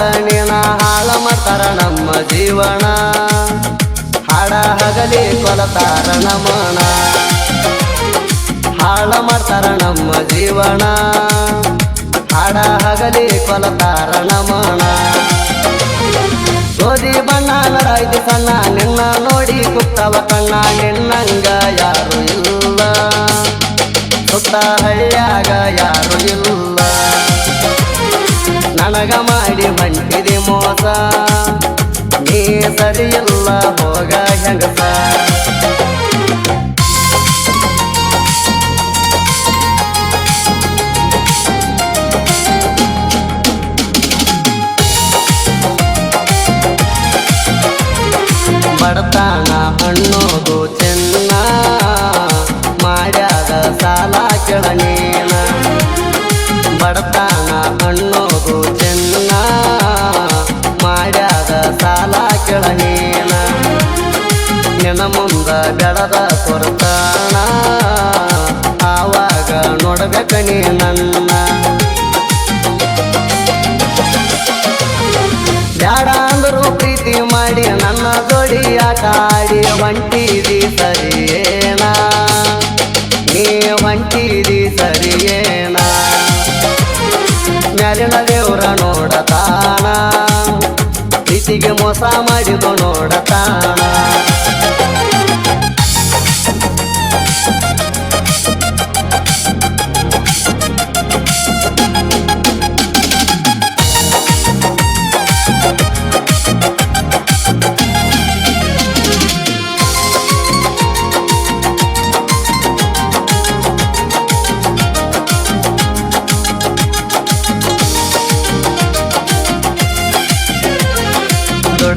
ನೀನ ಹಾಳ ಮಾಡ್ತಾರ ನಮ್ಮ ಜೀವನ. ಹಾಡ ಹಗಲಿ ಕೊಲತಾರ ನಮನ. ಹಾಳ ಮಾಡ್ತಾರ ನಮ್ಮ ಜೀವನ. ಹಾಡ ಹಗಲಿ ಕೊಲತಾರ ನಮನ. ಗೋಧಿ ಬಣ್ಣ ನಡಾಯ್ತು ಸಣ್ಣ, ನಿನ್ನ ನೋಡಿ ಕುತ್ತವ ಕಣ್ಣ, ನಿನ್ನಂಗ ಯಾರು ಇಲ್ಲ. ಸುತ್ತ ಹಳ್ಳಿಯಾಗ ಯಾರು ಹೊಂಟಿದೆ ಮೋಸ ನೀ ಸರಿಯಿಲ್ಲ ಹೋಗ ಹೆಂಗಸ ಬಡತನ ಅನ್ನೋದು ಚೆನ್ನ ಮಾಡ್ಯಾದ ಸಾಲ ಕೆಳನೇನ ಬೆಳದ ಕೊರತಾಣ ಆವಾಗ ನೋಡಬೇಕ ನೀ ನನ್ನ. ಬ್ಯಾಡ ಅಂದ್ರು ಪ್ರೀತಿ ಮಾಡಿ ನನ್ನ ಜೋಡಿ ಆಟ ಆಡಿ ಹೊಂಟಿದಿ ಸರಿಯೇನ? ನೀ ಹೊಂಟಿದಿ ಸರಿಯೇನ? ಮ್ಯಾಲಿನ ದೇವ್ರ ನೋಡತಾನ, ಪ್ರೀತಿಗೆ ಮೋಸ ಮಾಡಿದು ನೋಡತಾನ.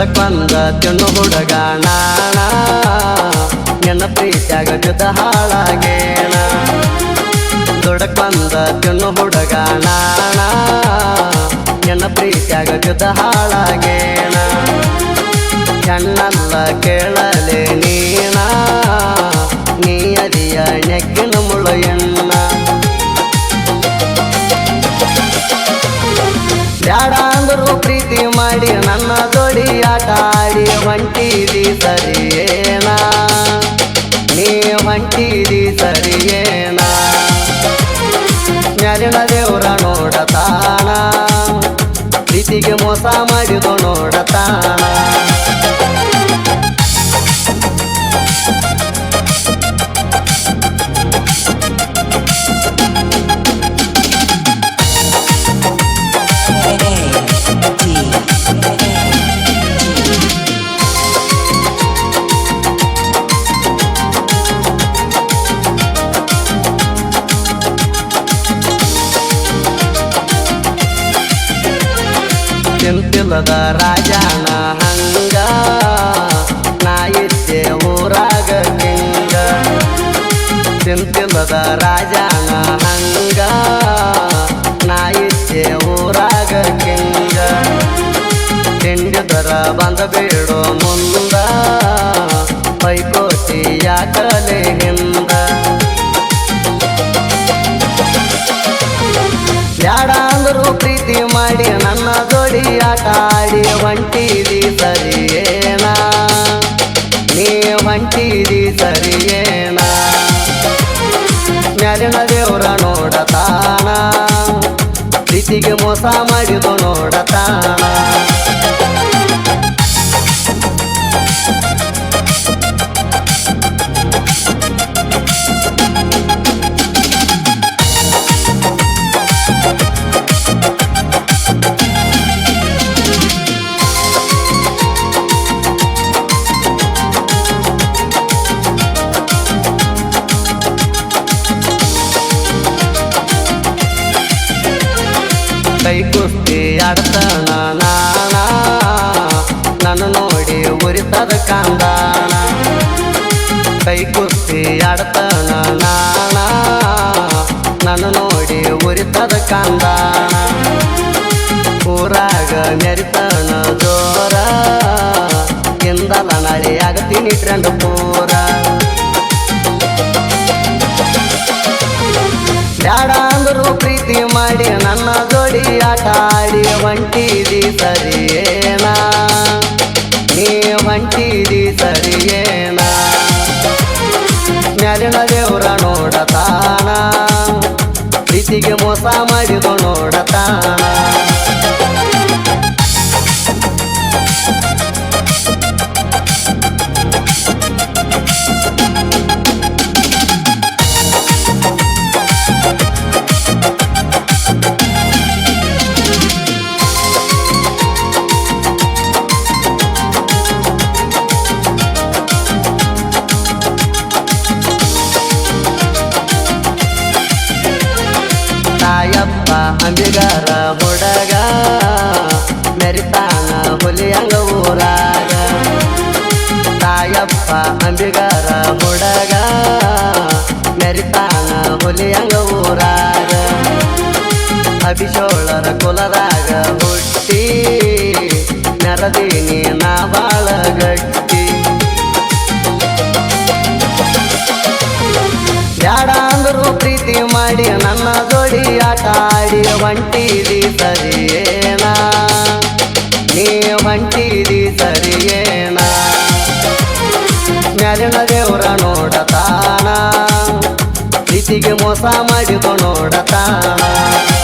ದುಡಕೊಂದ ತಿನ್ನು ಹುಡುಗ ನಾಣ ನನ್ನ ಪ್ರೀತಿಯಾಗ ಜೊತೆ ಹಾಳಾಗೇಣ ಬಂದ ತಿನ್ನು ಹುಡುಗ ನಾಣ ನನ್ನ ಪ್ರೀತಿಯಾಗ ಜೊತೆ ಹಾಳಾಗೇಣ ಕಣ್ಣಲ್ಲ ಕೇಳಲೆ ನೀಣ ನೀ ಅದಿಯ ನೆಕ್ಕಿನ ಮುಳು ಮ್ಯಾಲಿನ ದೇವ್ರ ನೋಡತಾನ. ಪ್ರೀತಿಗೆ ಮೋಸ ಮಾಡಿದು ನೋಡತಾನ. ಚಿಂತಿಲ್ಲದ ರಾಜನ ಹಂಗ. ನಾ ಇದ್ದೆ ಊರಾಗ ನಿಂಗ. ಚಿಂತಿಲ್ಲದ ರಾಜನ ಹಂಗ. ನಾ ಇದ್ದೆ ಊರಾಗ ಕಿಂಗ ತಿಂಡಿದರ ಬಂದ ಬೀಡೋ ಮುಂದ. ಪೈಕೋಟಿ ಯಾಕಲೆ ಹಿಂದ. ಬ್ಯಾಡ ಅಂದ್ರು ಜೋಡಿ ಆಟ ಆಡಿ ಹೊಂಟಿದಿ ಸರಿಯೇನ? ನೀ ಹೊಂಟಿದಿ ಸರಿಯೇನ? ಮ್ಯಾಲಿನ ದೇವ್ರ ನೋಡತಾನ? ಪ್ರೀತಿಗೆ ಮೋಸ ಮಾಡಿದು ನೋಡತಾನ? ಕೈ ಕುಸ್ತಿ ಆಡ್ತಾನ ನಾನು ನೋಡಿ ಉರಿತದ ಕಾಂದ. ಕೈ ಕುಸ್ತಿ ಆಡ್ತಾನ ನಾನು ನೋಡಿ ಉರಿತದ ಕಾಂದಾಣ ಊರಾಗ ಮೆರಿತಾನ ಜೋರ. ಎಂದಲ್ಲ ನಾಳೆ ಆಗತೀನಿ ಟ್ರೆಂಡ್ ಪೂರ ಆಟ ಆಡಿ ಹೊಂಟಿದಿ ಸರಿಯೇನಾ? ನೀ ಹೊಂಟಿದಿ ಸರಿಯೇನಾ? ಮ್ಯಾಲಿನ ದೇವ್ರ ನೋಡತಾನ? ಪ್ರೀತಿಗೆ ಮೋಸ ಮಾಡಿದು ನೋಡತಾನ? ಅಂಬಿಗರ ಹುಡಗ ಮೆರಿತಾನ ಹುಲಿಯಂಗ ಊರಾಗ. ಅಭಿಷೋಳರ ಕುಲದಾಗ ಹುಟ್ಟಿ, ನೆರದೀನಿ ನಾ ಬಾಳ ಗಟ್ಟಿ. ಬ್ಯಾಡ ಅಂದ್ರು ಪ್ರೀತಿ ಮಾಡಿ ನನ್ನ ಜೋಡಿ ಆಟ ಆಡಿ ಹೊಂಟಿದಿ ಸರಿಯೇನಾ? ನೀ ಹೊಂಟಿದಿ ಸರಿಯೇನಾ ಪ್ರೀತಿಗೆ ಮೋಸ ಮಾಡಿಕೊಂಡು ನೋಡತಾನ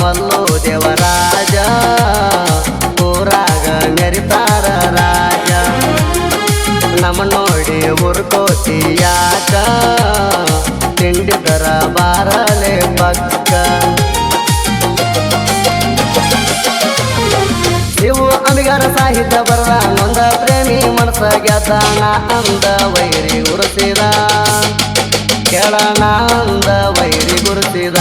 ಮಲ್ಲು ದೇವರಾಜ ಊರಾಗ ಮೆರಿತಾರ ರಾಜ. ನಮ್ಮ ನೋಡಿ ಉರ್ಕೋತಿ ಯಾಕ? ತಿಂಡಿದರ ಬಾರಲೆ ಪಕ್ಕ. ನೀವು ಅಮಿಗಾರ ಸಾಹಿತ್ಯ ಬರದ ನೊಂದ ಪ್ರೇಮಿ ಮನಸ ಗೆದ್ದಾನ ಅಂದ ವೈರಿ ಗುರುತಿದ ಕೇಳಣ ಅಂದ ವೈರಿ ಗುರುತಿದ